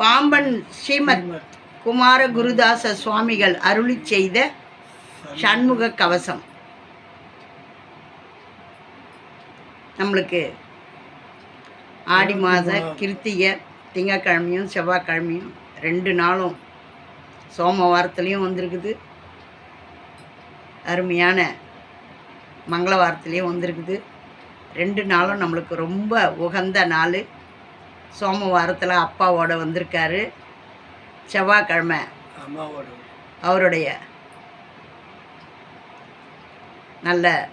பாம்பன் ஸ்ரீமத் குமார குருதாச சுவாமிகள் அருளி செய்த சண்முக கவசம். நம்மளுக்கு ஆடி மாத கிருத்திகை திங்கக்கிழமையும் செவ்வாய்க்கிழமையும் ரெண்டு நாளும் சோமவாரத்துலேயும் வந்திருக்குது. அருமையான மங்களவாரத்துலேயும் வந்திருக்குது. ரெண்டு நாளும் நம்மளுக்கு ரொம்ப உகந்த நாள். சோமவாரத்தில் அப்பாவோட வந்திருக்காரு. செவ்வாய்க்கிழமை. அம்மாவோட. அவருடைய நல்ல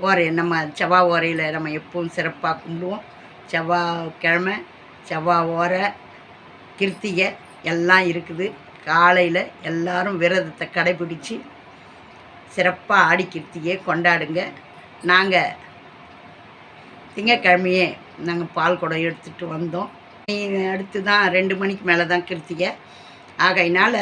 ஓரை நம்ம செவ்வாய் ஓரையில் நம்ம எப்பவும் சிறப்பாக கும்பிடுவோம். செவ்வாய்க்கிழமை செவ்வாய் ஓரை கிருத்திகை எல்லாம் இருக்குது. காலையில் எல்லாரும் விரதத்தை கடைபிடிச்சு சிறப்பாக ஆடி கிருத்திகையை கொண்டாடுங்க. நாங்கள் திங்கக்கிழமையே நாங்கள் பால் குடம் எடுத்துகிட்டு வந்தோம். அடுத்து தான் ரெண்டு மணிக்கு மேலே தான் கிருத்திகை. ஆகையினால்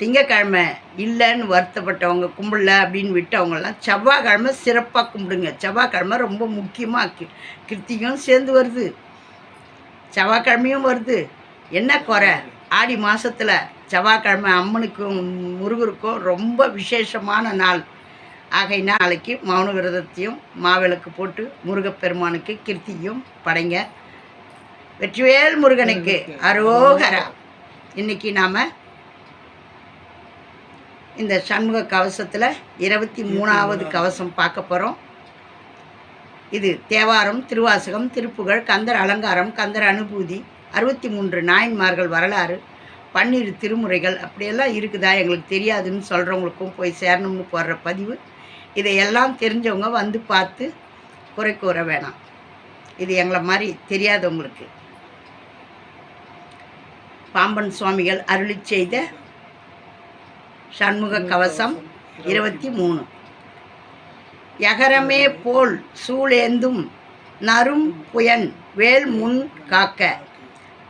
திங்கக்கிழமை இல்லைன்னு வருத்தப்பட்டவங்க கும்பிடல அப்படின்னு விட்டவங்கெல்லாம் செவ்வாய்க்கிழமை சிறப்பாக கும்பிடுங்க. செவ்வாய்க்கிழமை ரொம்ப முக்கியமாக கி கிருத்திகம் சேர்ந்து வருது. செவ்வாய்க்கிழமையும் வருது. என்ன குறை? ஆடி மாதத்தில் செவ்வாய்க்கிழமை அம்மனுக்கும் முருகருக்கும் ரொம்ப விசேஷமான நாள். ஆகையினா நாளைக்கு மௌன விரதத்தையும் மாவிளக்கு போட்டு முருகப்பெருமானுக்கு கிருத்தியும் படைங்க. வெற்றிவேல் முருகனுக்கு அரோகரா. இன்னைக்கு நாம் இந்த சண்முக கவசத்தில் இருபத்தி மூணாவது கவசம் பார்க்க போகிறோம் இது தேவாரம் திருவாசகம் திருப்புகழ் கந்தர் அலங்காரம் கந்தர் அனுபூதி அறுபத்தி மூன்று நாயன்மார்கள் வரலாறு பன்னிரு திருமுறைகள் அப்படியெல்லாம் இருக்குதா எங்களுக்கு தெரியாதுன்னு சொல்கிறவங்களுக்கும் போய் சேரணும்னு போடுற பதிவு. இதையெல்லாம் தெரிஞ்சவங்க வந்து பார்த்து குறை கூற வேணாம். இது எங்களை மாதிரி தெரியாதவங்களுக்கு. பாம்பன் சுவாமிகள் அருளி செய்த சண்முக கவசம் இருபத்தி மூணு. எகரமே போல் சூழேந்தும் நரும் புயன் வேல் முன் காக்க.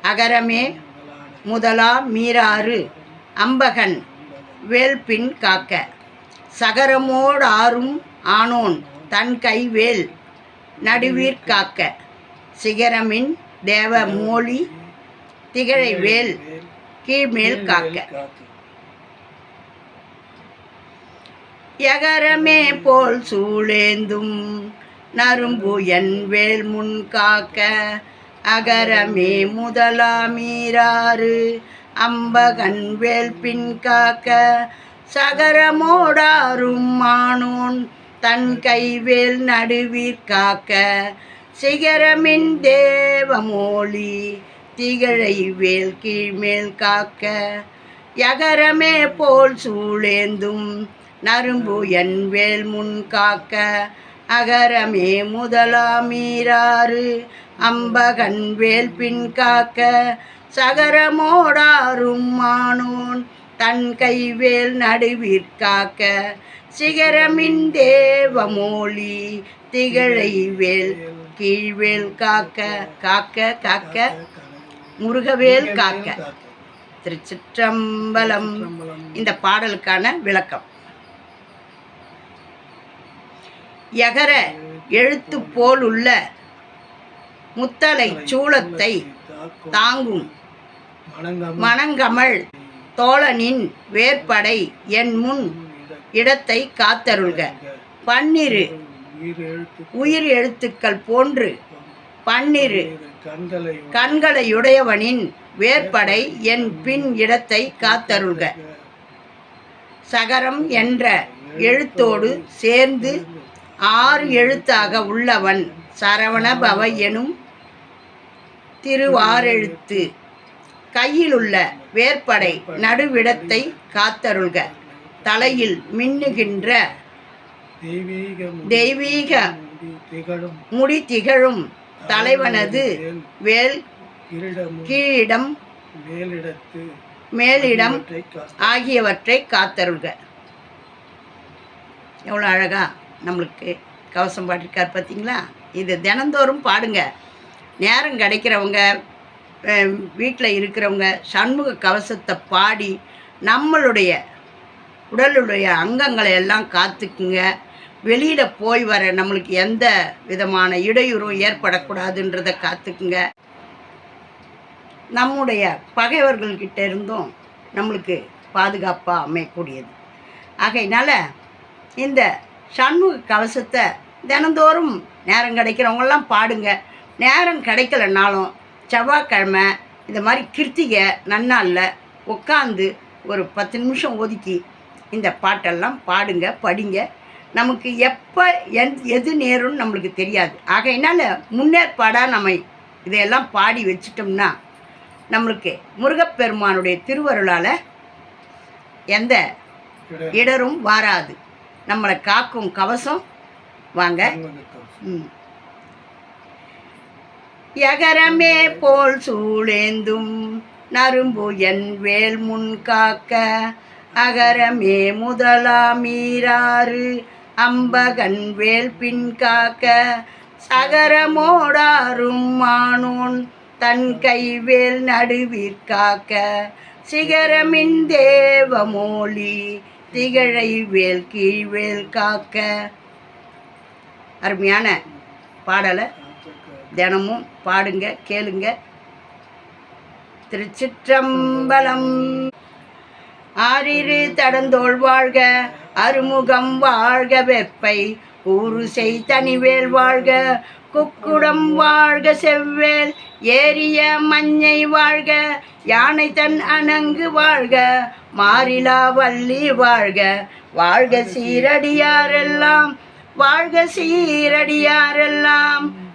அகரமே முதலா மீறாறு அம்பகன் வேல் பின் காக்க. சகரமோடு ஆறும் ஆனோன் தன் கைவேல் நடுவீர் காக்க. சிகரமின் தேவ மோலி திகழை வேல் கீழ்மேல் காக்க. யகரமே போல் சூழேந்தும் நரும்பு என் வேல் முன் காக்க. அகரமே முதலாமீராறு அம்பகன் வேல் பின் காக்க. சகரமோடாரும் மானோன் தன் கைவேல் நடுவீர் காக்க சிகரமின் தேவமோழி திகழை வேல் கீழ்மேல் காக்க. யகரமே போல் சூழேந்தும் நரும்பு என் வேல் முன் காக்க. அகரமே முதலாமீராறு அம்பகன் வேல் பின் காக்க. சகரமோடாரும் மானோன் தன் கைவேல் நடுவிற் காக்க சிகரமின் தேவமோலி திகழை வேல் கீழ்வேல் காக்க காக்க காக்க முருகவேல் காக்க. திருச்சிற்றம்பலம். இந்த பாடலுக்கான விளக்கம். யகர எழுத்து போல் உள்ள முத்தலை சூளத்தை தாங்கும் மணங்கமழ் தோழனின் வேற்படை என் முன் இடத்தை காத்தருள்க. பன்னிரு உயிர் எழுத்துக்கள் போன்று பன்னிரு கண்களையுடையவனின் வேற்படை என் பின் இடத்தை காத்தருள்க. சகரம் என்ற எழுத்தோடு சேர்ந்து ஆறு எழுத்தாக உள்ளவன் சரவணபவ எனும் திருவாரெழுத்து கையிலுள்ள வேற்படை நடுவிடத்தை காத்தருள்க. தலையில் மின்னுகின்ற தெய்வீக முடி திகழும் தலைவனது வேல் கீழிடம் மேலிடத்து மேலிடம் ஆகியவற்றை காத்தருள்க. எவ்வளோ அழகா நம்மளுக்கு கவசம் பாட்டிருக்கார் பார்த்தீங்களா இது தினந்தோறும் பாடுங்க. நேரம் கிடைக்கிறவங்க வீட்டில் இருக்கிறவங்க சண்முக கவசத்தை பாடி நம்மளுடைய உடலுடைய அங்கங்களை எல்லாம் காத்துக்குங்க. வெளியில் போய் வர நம்மளுக்கு எந்த விதமான இடையூறும் ஏற்படக்கூடாதுன்றதை காத்துக்குங்க. நம்முடைய பகைவர்கள்கிட்ட இருந்தும் நம்மளுக்கு பாதுகாப்பாக அமையக்கூடியது. ஆகையினால இந்த சண்முக கவசத்தை தினந்தோறும் நேரம் கிடைக்கிறவங்கெல்லாம் பாடுங்க. நேரம் கிடைக்கலனாலும் செவ்வாய்க்கிழமை இந்த மாதிரி கிருத்திகை நன்னாளில் உட்காந்து ஒரு பத்து நிமிஷம் ஒதுக்கி இந்த பாட்டெல்லாம் பாடுங்க படிங்க. நமக்கு எப்போ எந் எது நேரும்னு நம்மளுக்கு தெரியாது. ஆகையினால முன்னேற்பாடாக நம்ம இதையெல்லாம் பாடி வச்சிட்டோம்னா நம்மளுக்கு முருகப்பெருமானுடைய திருவருளால் எந்த இட- இடரும் வாராது. நம்மளை காக்கும் கவசம். வாங்க. ம். எகரமே போல் சூழேந்தும் நரும்பு என் வேல் முன் காக்க. அகரமே முதலாமீராறு அம்பகன் வேல் பின் காக்க. சகரமோடாரும் மானோன் தன் கைவேல் நடுவிற்காக்க சிகரமின் தேவமோலி திகழை வேல் கீழ்வேல் காக்க. அருமையான பாடலை தினமும் பாடுங்க கேளுங்க. திருச்சிற்றம்பலம். ஆறிரு தடந்தோள் வாழ்க அருமுகம் வாழ்க வெப்பை ஊருசை தனிவேல் வாழ்க குக்குடம் வாழ்க செவ்வேல் ஏரிய மஞ்சை வாழ்க யானை தன் அணங்கு வாழ்க மாறிலா வள்ளி வாழ்க. வாழ்க சீரடியாரெல்லாம் வாழ்க சீரடியாரெல்லாம்